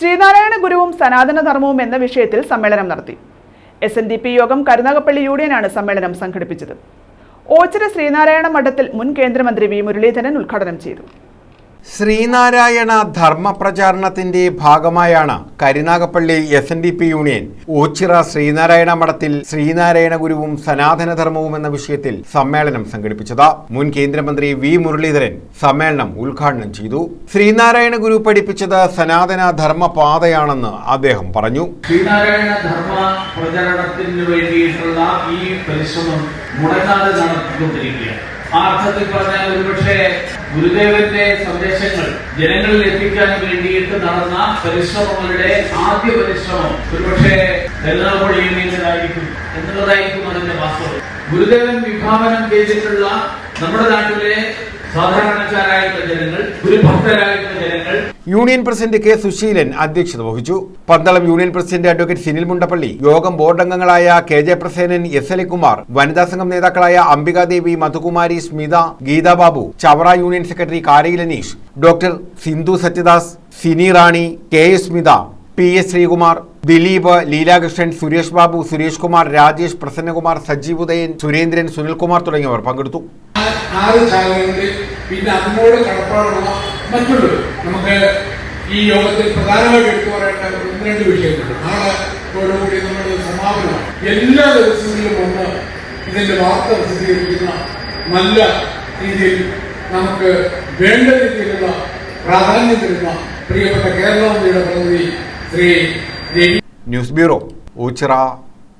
ശ്രീനാരായണ ഗുരുവും സനാതന ധർമ്മവും എന്ന വിഷയത്തിൽ സമ്മേളനം നടത്തി. എസ് എൻ ഡി പി യോഗം കരുനാഗപ്പള്ളി യൂണിയനാണ് സമ്മേളനം സംഘടിപ്പിച്ചത്. ഓച്ചിറ ശ്രീനാരായണ മഠത്തിൽ മുൻ കേന്ദ്രമന്ത്രി വി മുരളീധരൻ ഉദ്ഘാടനം ചെയ്തു. ശ്രീനാരായണ ധർമ്മ പ്രചാരണത്തിന്റെ ഭാഗമായാണ് Karunagappally S N D P union. Oachira Sreenarayana മഠത്തിൽ ശ്രീനാരായണ ഗുരുവും സനാതനധർമ്മവും എന്ന വിഷയത്തിൽ സമ്മേളനം സംഘടിപ്പിച്ചത് മുൻ കേന്ദ്രമന്ത്രി വി മുരളീധരൻ സമ്മേളനം ഉദ്ഘാടനം ചെയ്തു. ശ്രീനാരായണ ഗുരു പഠിപ്പിച്ചത് സനാതന ധർമ്മ പാതയാണെന്ന് അദ്ദേഹം പറഞ്ഞു. ശ്രീനാരായണ ധർമ്മ പ്രചരണത്തിന് വേണ്ടിയിട്ടുള്ള ഈ പരിശ്രമം മുടങ്ങാതെ നടത്തിക്കൊണ്ടിരിക്കുകയാണ് അർത്ഥത്തിൽ പറഞ്ഞാൽ ഒരുപക്ഷെ ഗുരുദേവന്റെ സന്ദേശങ്ങൾ ജനങ്ങളിൽ എത്തിക്കാൻ വേണ്ടിയിട്ട് നടന്ന പരിശ്രമങ്ങളുടെ ആദ്യ പരിശ്രമം ഒരുപക്ഷെ യൂണിയനിലായിരിക്കും എന്നുള്ളതായിരിക്കും അതിന്റെ വാസ്തവം. ഗുരുദേവൻ വിഭാവനം ചെയ്തിട്ടുള്ള നമ്മുടെ നാട്ടിലെ സാധാരണക്കാരായിട്ടുള്ള ജനങ്ങൾ ഗുരുഭക്തരായിട്ടുള്ള ജനങ്ങൾ യൂണിയൻ പ്രസിഡന്റ് കെ സുശീലൻ അധ്യക്ഷത വഹിച്ചു. Pandalam union president advocate Sinil Mundappally യോഗം ബോർഡ് അംഗങ്ങളായ K J Prasenan S L Kumar വനിതാ സംഘം നേതാക്കളായ Ambikadevi Madhukumari Smitha Geethababu Chavara union secretary Kari Aneesh doctor Sindhu Sathyadas Sini Rani K S Smitha P S Sreekumar Dileep Leelakrishnan Suresh Babu Suresh Kumar Rajesh Prasannakumar Sajeev Udayan Surendran Sunilkumar തുടങ്ങിയവർ പങ്കെടുത്തു. ആ- ആറ് ശാഖകളുണ്ട് പിന്നെ അതിനോട് കടപ്പാടുള്ള മറ്റുള്ളവർ. നമുക്ക് ഈ യോഗത്തിൽ പ്രധാനമായിട്ട് എടുത്തു പറയേണ്ട ഒന്ന് രണ്ട് വിഷയങ്ങളുണ്ട്. നാളെ കൂടി നമ്മുടെ സമാപനമാണ്. എല്ലാ ദിവസങ്ങളിലും ഒന്ന് ഇതിന്റെ വാർത്ത പ്രസിദ്ധീകരിക്കുന്ന നല്ല രീതിയിൽ നമുക്ക് വേണ്ട രീതിയിലുള്ള പ്രാധാന്യം തരുന്ന പ്രിയപ്പെട്ട കേരള പ്രതിനിധി ശ്രീ ന്യൂസ് ബ്യൂറോ ഓച്ചിറ